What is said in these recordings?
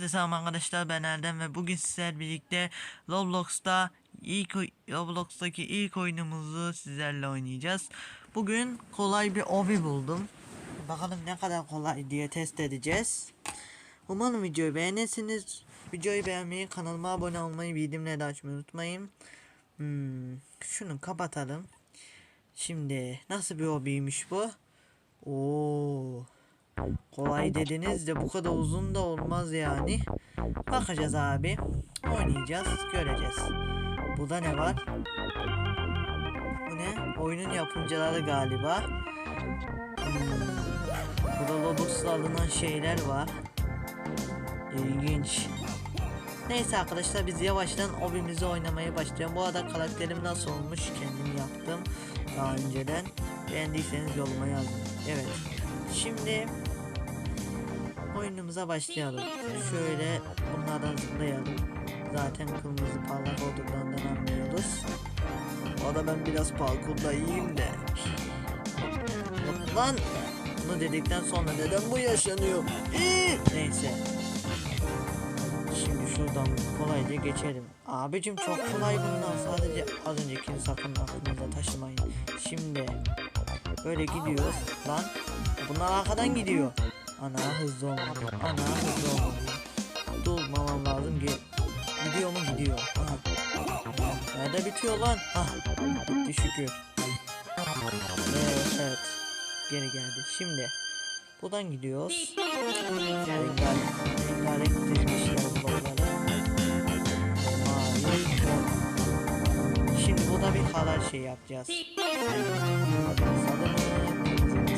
Herkese Selam arkadaşlar ben Erdem ve bugün sizlerle birlikte Roblox'ta ilk Roblox'taki ilk oyunumuzu sizlerle oynayacağız. Bugün kolay bir obi buldum. Bakalım ne kadar kolay diye test edeceğiz. Umarım videoyu beğenirsiniz. Videoyu beğenmeyi, kanalıma abone olmayı, bildirimleri de açmayı unutmayın. Hmm, şunu kapatalım. Şimdi nasıl bir hobiymiş bu? Oo. Kolay dediniz de bu kadar uzun da olmaz yani. Bakacağız abi. Oynayacağız, göreceğiz. Burada ne var? Bu ne? Oyunun yapımcıları galiba. Hmm. Burada Lodox'la alınan şeyler var. İlginç. Neyse arkadaşlar biz yavaştan hobimizi oynamaya başlayalım. Bu arada karakterim nasıl olmuş kendim yaptım daha önceden. Beğendiyseniz yoruma yazın. Evet. Şimdi oyunumuza başlayalım. Şöyle bunlardan zıplayalım. Zaten kırmızı parlak olduğundan anlıyoruz. O da ben biraz parkurda iyiyim de. Lan! Bunu dedikten sonra neden bu yaşanıyor? İyi! Neyse. Şimdi şuradan kolayca geçelim. Abicim çok kolay bunlar sadece az öncekini sakın aklınıza taşımayın. Şimdi böyle gidiyoruz. Lan bunlar arkadan gidiyor. Ana hızlı olmalı. Ana hızlı olmalı. Durmamam lazım ki. Gidiyor mu gidiyor. Aha. Nerede bitiyor lan? Ah bitti şükür. Evet, evet. Geri geldi. Şimdi buradan gidiyoruz. Rengarenk. Şimdi burada bir halay şey yapacağız. Salı?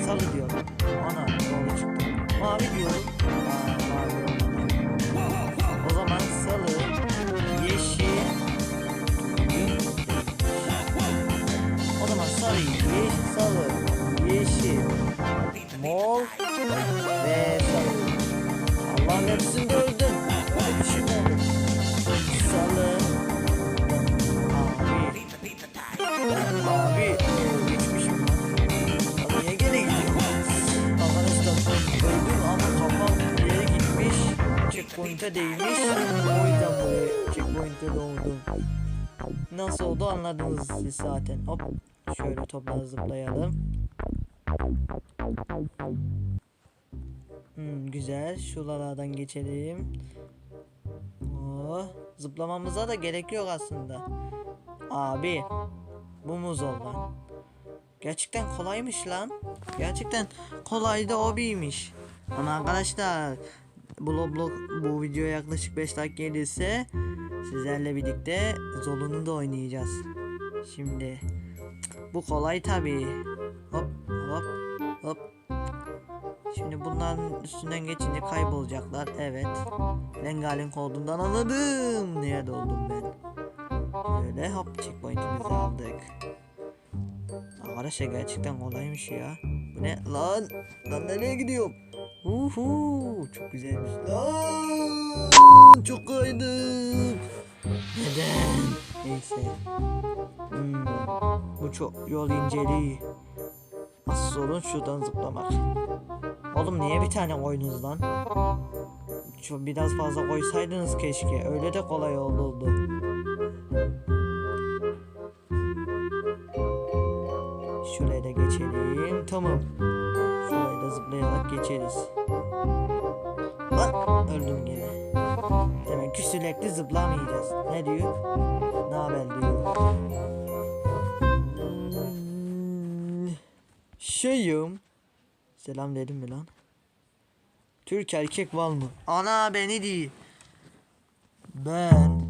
Salı diyorum. Ana doğru çıktı. Mavi diyorum. O zaman salı, yeşil, o zaman sarı, yeşil, salı, yeşil, mor ve sarı. Allah'ın hepsinde öldüm. Checkpoint'e değmiş. O yüzden buraya checkpoint'e doğdum. Nasıl oldu anladınız siz zaten. Hop şöyle topla zıplayalım. Hmm, güzel. Şuralardan geçelim. Oh, zıplamamıza da gerek yok aslında. Abi bu mu zor lan? Gerçekten kolaymış lan. Gerçekten kolay da hobiymiş. Ama arkadaşlar bu Roblox bu video yaklaşık 5 dakika gelirse sizlerle birlikte Zolun'u da oynayacağız. Şimdi bu kolay tabi. Hop hop hop. Şimdi bunların üstünden geçince kaybolacaklar. Evet. Rengarenk olduğundan anladım. Nerede oldum ben? Böyle hop checkpoint'imizi aldık. Arkadaşlar gerçekten kolaymış ya. Bu ne lan? Lan nereye gidiyorum? Uhu çok güzelmiş. Lan çok kaydım. Neden? Neyse. Hmm, bu çok yol inceliği. Asıl sorun şuradan zıplamak. Oğlum niye bir tane koydunuz lan? Şu biraz fazla koysaydınız keşke. Öyle de kolay olurdu. Şuraya da geçelim. Tamam. Zıplayarak geçeriz. Lan öldüm gene. Demek ki sürekli zıplamayacağız. Ne diyor? Ne haber diyor. Şeyim. Selam dedim mi lan? Türk erkek var mı? Ana beni değil. Ben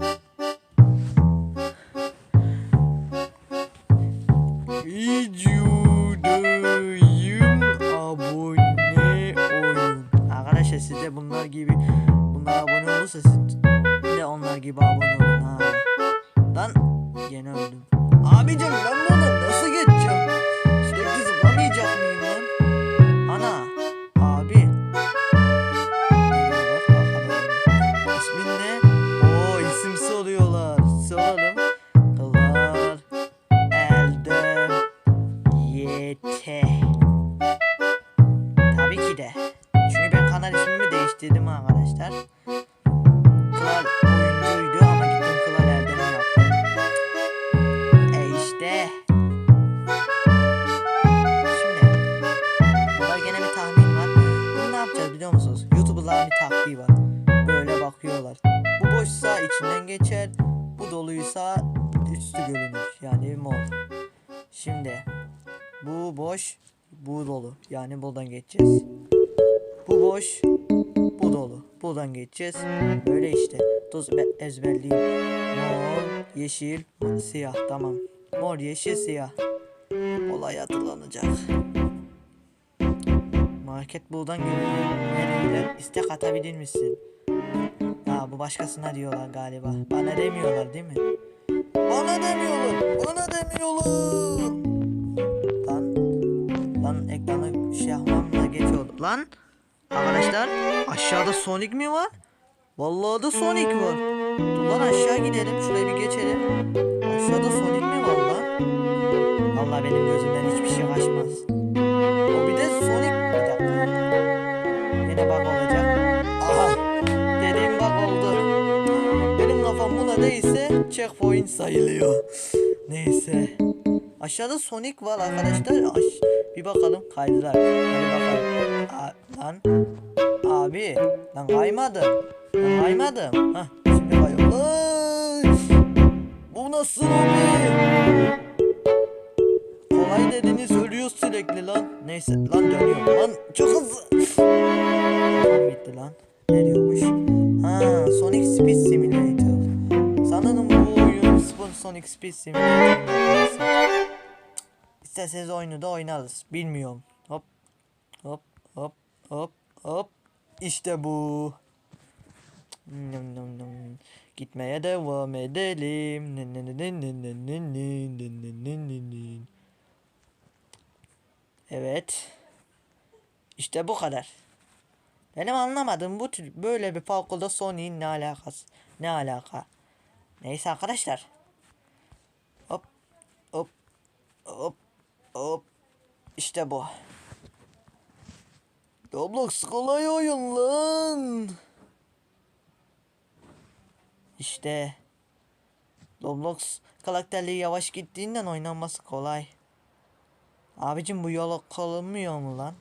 iyi. Çünkü ben kanal ismimi değiştirdim arkadaşlar. Kral oyuncuydu ama gittim Kral Erdem'i yaptım. E işte. Şimdi. Burada gene bir tahmin var. Bunu ne yapacağız biliyor musunuz? Youtuber'ların bir taktiği var. Böyle bakıyorlar. Bu boşsa içinden geçer. Bu doluysa üstü görünür. Yani mol. Şimdi. Bu boş bu dolu. Yani buradan geçeceğiz. Bu boş, bu dolu. Buradan geçeceğiz. Böyle işte. Tuz be- ezberleyeyim. Mor, yeşil, siyah. Tamam. Mor, yeşil, siyah. Olay hatırlanacak. Market buradan görünüyor. İstek atabilir misin? Ha bu başkasına diyorlar galiba. Bana demiyorlar değil mi? Bana demiyorlar. Bana demiyorlar. Lan. Arkadaşlar aşağıda Sonic mi var? Vallahi da Sonic var. Dur lan aşağı gidelim. Şuraya bir geçelim. Aşağıda Sonic mi var lan? Vallahi benim gözümden hiçbir şey kaçmaz. O bir de Sonic. Bir dakika. Yine bug olacak. Aha. Dediğim bug oldu. Benim kafam buna değilse checkpoint sayılıyor. Neyse. Aşağıda Sonic var arkadaşlar. Aş bir bakalım kaydılar. Hadi bakalım. A lan. Abi. Lan kaymadım. Lan kaymadım. Hah. Şimdi kayıyor. Ay! Bu nasıl abi? Kolay dediniz ölüyor sürekli lan. Neyse lan dönüyor. Lan çok hızlı. Gitti lan. Ne diyormuş? Ha Sonic Speed Simulator. Sanırım bu oyun Sonic Speed Simulator. Neyse. İsterseniz oyunu da oynarız. Bilmiyorum. Hop. Hop. Hop. Hop. Hop. İşte bu. Nım nım nım. Gitmeye devam edelim. Nın nın nın nın nın nın nın nın. Evet. İşte bu kadar. Benim anlamadığım bu tür böyle bir parkurda Sony'in ne alakası? Ne alaka? Neyse arkadaşlar. Hop hop hop hop. İşte bu. Roblox kolay oyun lan. İşte. Roblox karakterleri yavaş gittiğinden oynanması kolay. Abicim bu yola kalınmıyor mu lan?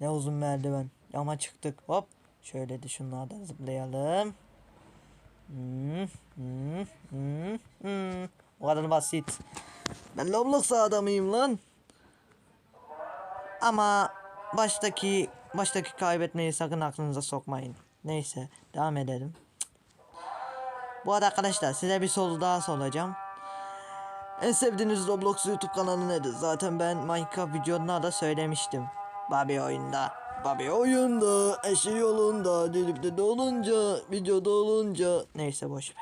Ne uzun merdiven. Ama çıktık. Hop. Şöyle de şunlardan zıplayalım. Hmm, hmm, hmm, hmm. O kadar basit. Ben Roblox adamıyım lan. Ama baştaki baştaki kaybetmeyi sakın aklınıza sokmayın. Neyse devam edelim. Bu arada arkadaşlar size bir soru daha soracağım. En sevdiğiniz Roblox YouTube kanalı nedir? Zaten ben Minecraft videolarında da söylemiştim. Bobby oyunda. Bobby oyunda, eşi yolunda, dilip de dolunca, videoda olunca. Neyse boş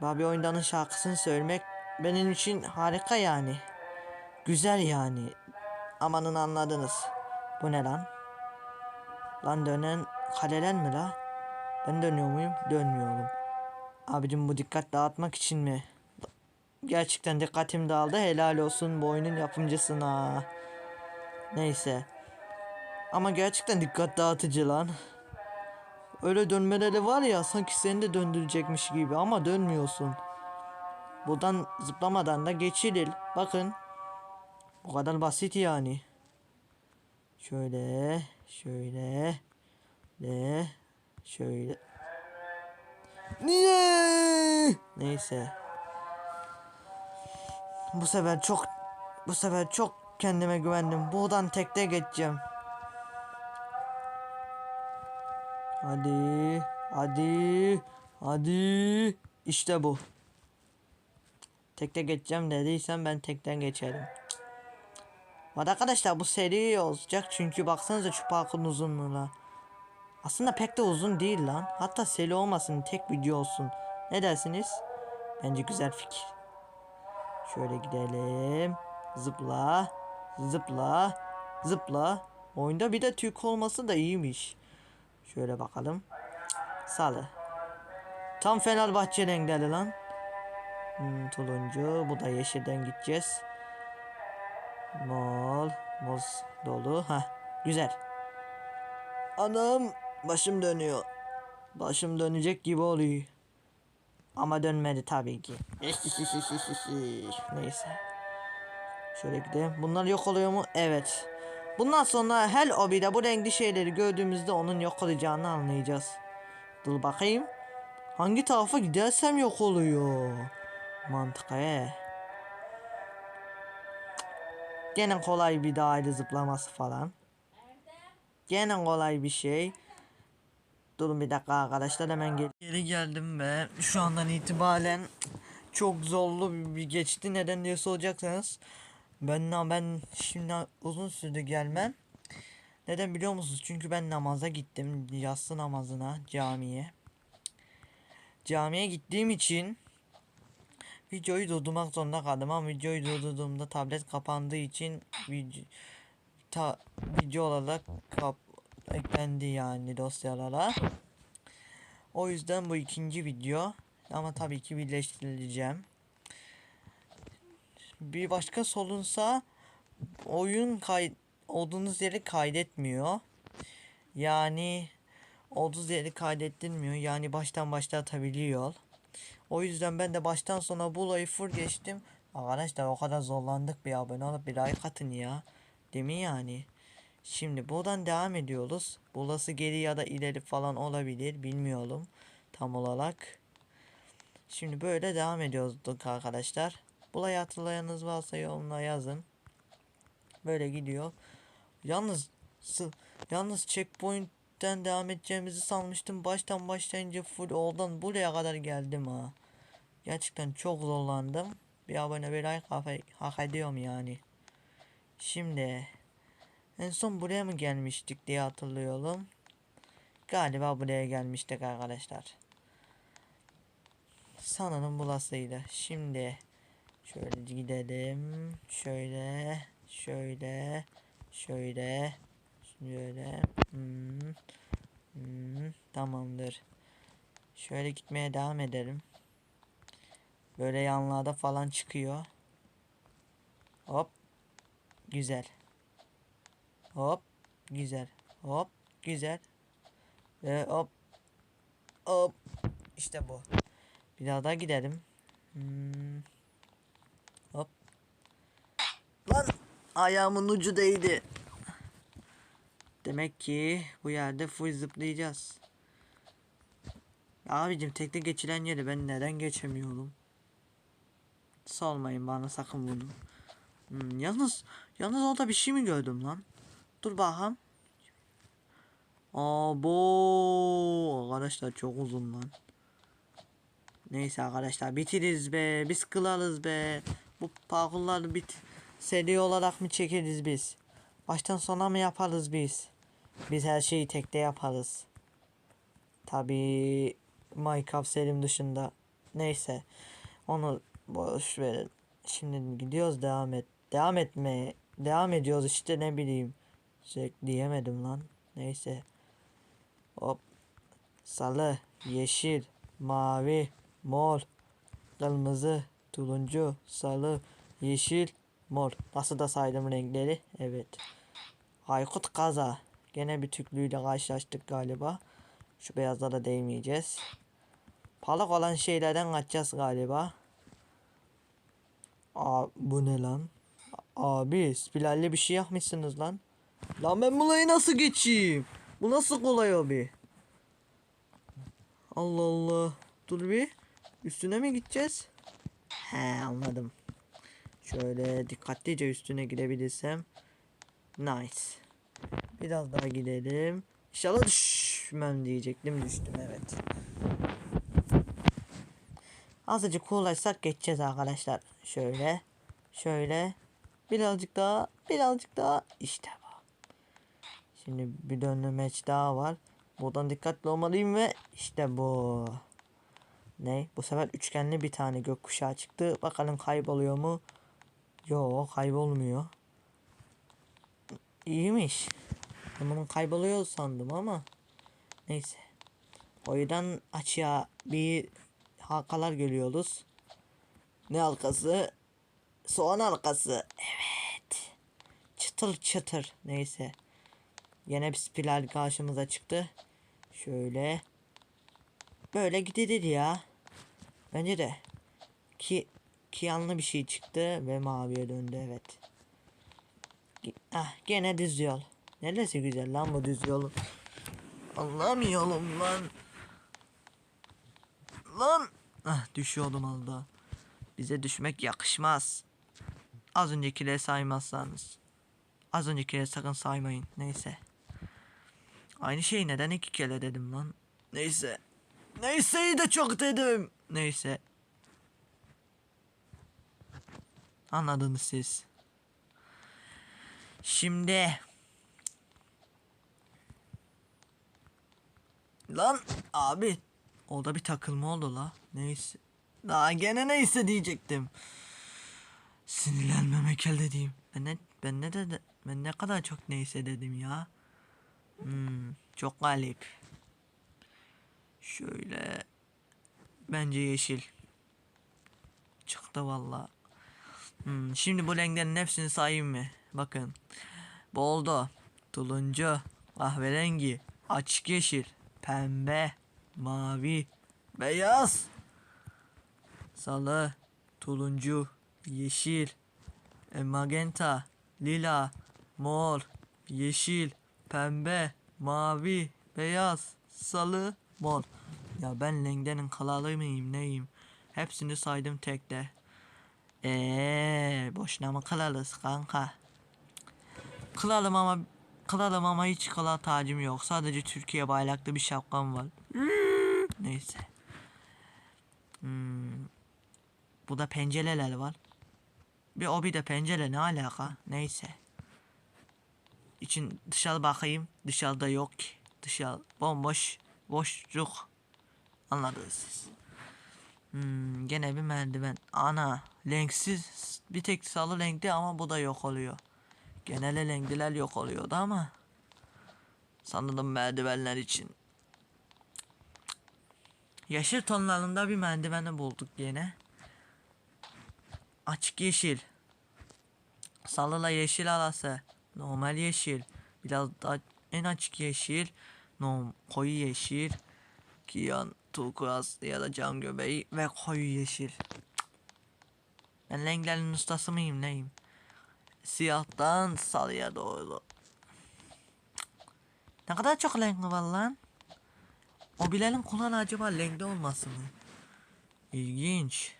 Bobby oyundanın şarkısını söylemek benim için harika yani. Güzel yani. Amanın anladınız. Bu ne lan? Lan dönen kaleler mi la? Ben dönüyor muyum? Dönmüyorum. Abicim bu dikkat dağıtmak için mi? Gerçekten dikkatim dağıldı. Helal olsun bu oyunun yapımcısına. Neyse. Ama gerçekten dikkat dağıtıcı lan. Öyle dönmeleri var ya sanki seni de döndürecekmiş gibi ama dönmüyorsun. Buradan zıplamadan da geçilir. Bakın. Bu kadar basit yani. Şöyle, şöyle, de, şöyle. Niye? Neyse. Bu sefer çok bu sefer çok kendime güvendim. Buradan tekte geçeceğim. Hadi, hadi, hadi. İşte bu. Tekte geçeceğim dediysem ben tekten geçerim. Hadi arkadaşlar bu seri olacak çünkü baksanıza şu parkurun uzunluğuna. Aslında pek de uzun değil lan. Hatta seri olmasın tek video olsun. Ne dersiniz? Bence güzel fikir. Şöyle gidelim. Zıpla. Zıpla. Zıpla. Oyunda bir de Türk olması da iyiymiş. Şöyle bakalım. Salı. Tam Fenerbahçe renkleri lan. Hmm, turuncu. Bu da yeşilden gideceğiz. Mol. Muz dolu. Ha, güzel. Anam başım dönüyor. Başım dönecek gibi oluyor. Ama dönmedi tabii ki. Neyse. Şöyle gidelim. Bunlar yok oluyor mu? Evet. Bundan sonra her obide bu renkli şeyleri gördüğümüzde onun yok olacağını anlayacağız. Dur bakayım. Hangi tarafa gidersem yok oluyor. Mantıklı. Gene kolay bir daire zıplaması falan. Gene kolay bir şey. Durun bir dakika arkadaşlar hemen gel. Geri geldim ve şu andan itibaren çok zorlu bir geçti. Neden diye soracaksanız ben ben şimdi uzun sürdü gelmem. Neden biliyor musunuz? Çünkü ben namaza gittim. Yatsı namazına camiye. Camiye gittiğim için videoyu durdurmak zorunda kaldım ama videoyu durdurduğumda tablet kapandığı için video ta, video olarak kap, eklendi yani dosyalara. O yüzden bu ikinci video ama tabii ki birleştirileceğim. Bir başka sorunsa oyun kay olduğunuz yeri kaydetmiyor. Yani olduğunuz yeri kaydettirmiyor. Yani baştan başlatabiliyor. O yüzden ben de baştan sona bu olayı full geçtim. Arkadaşlar o kadar zorlandık bir abone olup bir like atın ya. Değil mi yani? Şimdi buradan devam ediyoruz. Burası geri ya da ileri falan olabilir. Bilmiyorum. Tam olarak. Şimdi böyle devam ediyorduk arkadaşlar. Burayı hatırlayanınız varsa yorumla yazın. Böyle gidiyor. Yalnız yalnız checkpoint'ten devam edeceğimizi sanmıştım. Baştan başlayınca full oradan buraya kadar geldim ha. Gerçekten çok zorlandım. Bir abone bir like hak, hak ediyorum yani. Şimdi en son buraya mı gelmiştik diye hatırlıyorum. Galiba buraya gelmiştik arkadaşlar. Sanırım burasıydı. Şimdi şöyle gidelim. Şöyle, şöyle, şöyle, şöyle. Hmm, hmm, tamamdır. Şöyle gitmeye devam edelim. Böyle yanlarda falan çıkıyor. Hop. Güzel. Hop. Güzel. Hop. Güzel. Ve hop. Hop. İşte bu. Bir daha da gidelim. Hmm. Hop. Lan ayağımın ucu değdi. Demek ki bu yerde full zıplayacağız. Abicim tekne geçilen yeri ben neden geçemiyorum? Sormayın bana sakın bunu. Hmm, yalnız yalnız orada bir şey mi gördüm lan? Dur bakalım. Abo arkadaşlar çok uzun lan. Neyse arkadaşlar bitiririz be. Biz kılarız be. Bu parkurları bit seri olarak mı çekeriz biz? Baştan sona mı yaparız biz? Biz her şeyi tekte yaparız. Tabii Minecraft serim dışında. Neyse. Onu boş verin. Şimdi gidiyoruz devam et. Devam etmeye. Devam ediyoruz işte ne bileyim. Şey diyemedim lan. Neyse. Hop. Sarı, yeşil, mavi, mor, kırmızı, turuncu, sarı, yeşil, mor. Nasıl da saydım renkleri? Evet. Aykut Kaza. Gene bir tüklüyle karşılaştık galiba. Şu beyazlara değmeyeceğiz. Parlak olan şeylerden kaçacağız galiba. Aa, bu ne lan? Abi spiralli bir şey yapmışsınız lan. Lan ben burayı nasıl geçeyim? Bu nasıl kolay abi? Allah Allah. Dur bir. Üstüne mi gideceğiz? He anladım. Şöyle dikkatlice üstüne gidebilirsem. Nice. Biraz daha gidelim. İnşallah düşmem diyecektim. Düştüm evet. Azıcık kolaysak geçeceğiz arkadaşlar. Şöyle. Şöyle. Birazcık daha. Birazcık daha. İşte bu. Şimdi bir dönmeç daha var. Buradan dikkatli olmalıyım ve işte bu. Ne? Bu sefer üçgenli bir tane gökkuşağı çıktı. Bakalım kayboluyor mu? Yok kaybolmuyor. İyiymiş. Bunun kayboluyor sandım ama. Neyse. O yüzden açığa bir halkalar görüyoruz. Ne halkası? Soğan halkası. Evet. Çıtır çıtır. Neyse. Yine bir spiral karşımıza çıktı. Şöyle. Böyle gidilir ya. Bence de. Ki kiyanlı bir şey çıktı ve maviye döndü evet. Ah gene düz yol. Neresi güzel lan bu düz yolun? Allah'ım yolum lan. Lan. Ah düşüyordum az. Bize düşmek yakışmaz. Az öncekileri saymazsanız. Az öncekileri sakın saymayın. Neyse. Aynı şeyi neden iki kere dedim lan? Neyse. Neyseyi de çok dedim. Neyse. Anladınız siz. Şimdi. Lan abi. Orada bir takılma oldu la. Neyse. Daha gene neyse diyecektim. Sinirlenmemek elde diyeyim. Ben ne, ben ne dedi, ben ne kadar çok neyse dedim ya. Hmm, çok galip. Şöyle. Bence yeşil. Çıktı valla. Hmm, şimdi bu renklerin hepsini sayayım mı? Bakın. Boldo, turuncu, kahverengi, açık yeşil, pembe, mavi, beyaz, sarı, turuncu, yeşil, e, magenta, lila, mor, yeşil, pembe, mavi, beyaz, sarı, mor. Ya ben renklerin kalalı mıyım neyim? Hepsini saydım tekte. Eee boşuna mı kılalız kanka? Kılalım ama kılalım ama hiç kıla tacım yok. Sadece Türkiye bayraklı bir şapkam var. Neyse. Hmm. Bu da pencereler var. Bir o bir de pencere ne alaka? Neyse. İçin dışarı bakayım. Dışarıda yok ki. Dışarı bomboş. Boşluk. Anladınız siz. Hmm, gene bir merdiven. Ana. Renksiz. Bir tek salı renkli ama bu da yok oluyor. Genelde renkliler yok oluyordu ama. Sanırım merdivenler için. Yeşil tonlarında bir merdiveni bulduk yine. Açık yeşil. Salıla yeşil arası. Normal yeşil. Biraz daha en açık yeşil. Norm koyu yeşil. Kiyan, turkuaz ya da cam göbeği ve koyu yeşil. Ben renklerin ustası mıyım neyim? Siyahtan sarıya doğru. Ne kadar çok renk var lan. O bilenin kulağına acaba renkli olması mı? İlginç.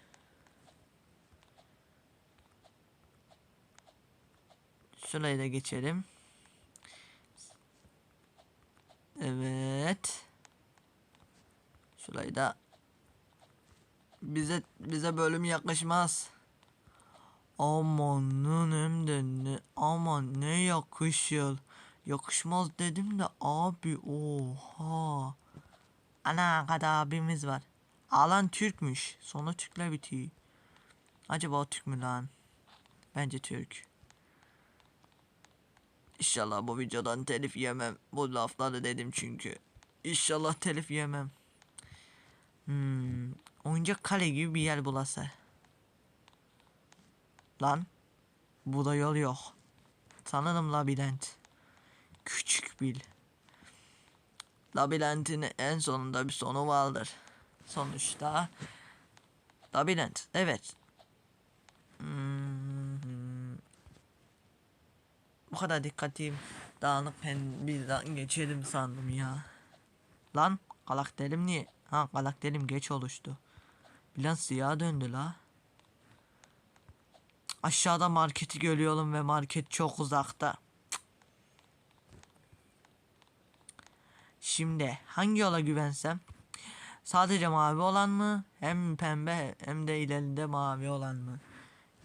Şurayı da geçelim. Evet. Şurayı da bize bize bölüm yakışmaz. Amanın hem de ne aman ne yakışır. Yakışmaz dedim de abi oha. Ana kadar abimiz var. Alan Türkmüş. Sonu Türk'le bitiyor. Acaba o Türk mü lan? Bence Türk. İnşallah bu videodan telif yemem. Bu lafları dedim çünkü. İnşallah telif yemem. Hmm, oyuncak kale gibi bir yer bulası. Lan. Bu da yol yok. Sanırım labirent. Küçük bil. Labirentin en sonunda bir sonu vardır. Sonuçta labirent. Evet. Hmm. Bu kadar dikkatim dağınık ben birden geçelim sandım ya. Lan karakterim niye? Ha karakterim geç oluştu. Bilen siyah döndü la. Aşağıda marketi görüyorum ve market çok uzakta. Şimdi hangi yola güvensem? Sadece mavi olan mı? Hem pembe hem de ileride mavi olan mı?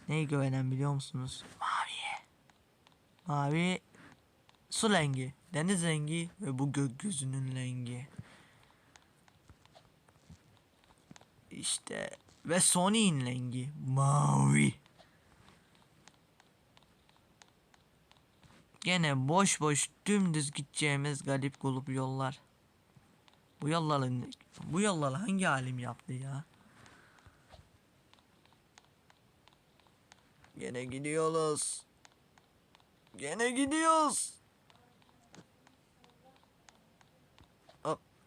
Neye güvenen biliyor musunuz? Maviye. Mavi su rengi, deniz rengi ve bu gökyüzünün rengi. İşte ve Sony'in rengi mavi. Gene boş boş dümdüz gideceğimiz garip grup yollar. Bu yolların bu yolları hangi alim yaptı ya? Gene gidiyoruz. Gene gidiyoruz.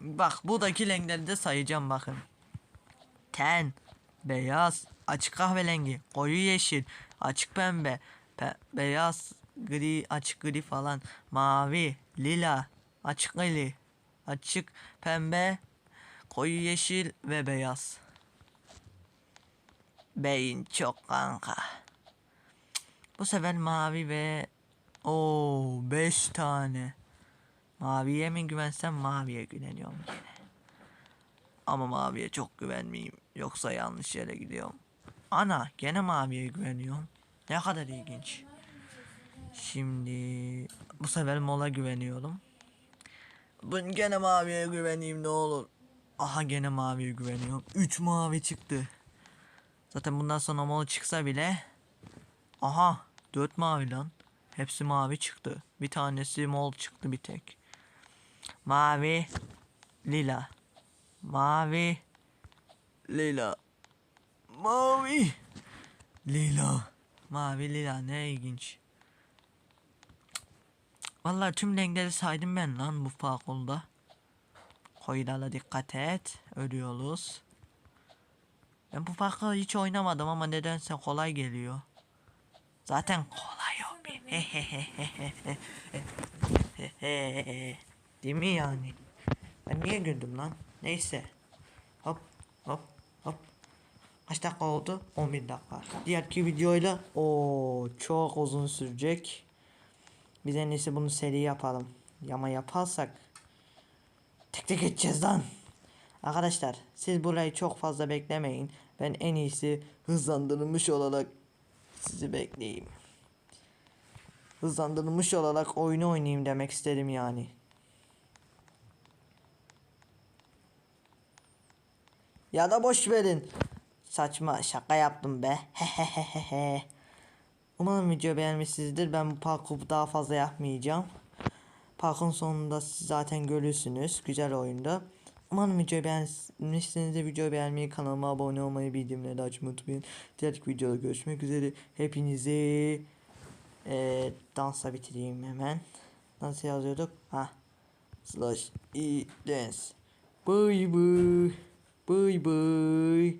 Bak buradaki renkleri de sayacağım bakın. Ten, beyaz, açık kahverengi, koyu yeşil, açık pembe, pe- beyaz, gri, açık gri falan, mavi, lila, açık gri, açık pembe, koyu yeşil ve beyaz. Beyin çok kanka. Bu sefer mavi ve o 5 tane. Maviye mi güvensem maviye güveniyorum yine. Ama maviye çok güvenmeyeyim. Yoksa yanlış yere gidiyorum. Ana gene maviye güveniyorum. Ne kadar ilginç. Şimdi bu sefer mola güveniyorum. Ben gene maviye güveneyim ne olur. Aha gene maviye güveniyorum. 3 mavi çıktı. Zaten bundan sonra mol çıksa bile Aha 4 mavi lan. Hepsi mavi çıktı. Bir tanesi mol çıktı bir tek. Mavi lila. Mavi lila. Mavi lila. Mavi lila ne ilginç. Vallahi tüm renkleri saydım ben lan bu fakulda. Koyularla dikkat et. Ölüyoruz. Ben bu farkı hiç oynamadım ama nedense kolay geliyor. Zaten kolay o. Değil mi yani? Ben niye güldüm lan? Neyse. Hop hop. Kaç dakika oldu? 11 dakika. Diğerki videoyla o çok uzun sürecek. Biz en iyisi bunu seri yapalım. Ama yaparsak tek tek geçeceğiz lan. Arkadaşlar siz burayı çok fazla beklemeyin. Ben en iyisi hızlandırılmış olarak sizi bekleyeyim. Hızlandırılmış olarak oyunu oynayayım demek istedim yani. Ya da boş verin. Saçma şaka yaptım be. Umarım video beğenmişsinizdir. Ben bu parkuru daha fazla yapmayacağım. Parkın sonunda siz zaten görürsünüz. Güzel oyunda. Umarım videoyu beğenmişsinizdir. Videoyu beğenmeyi, kanalıma abone olmayı, bildirimleri açmayı unutmayın. Diğer videoda görüşmek üzere. Hepinizi e, dansa bitireyim hemen. Nasıl yazıyorduk? Ha. Slash e dance. Bye bye. Bye bye.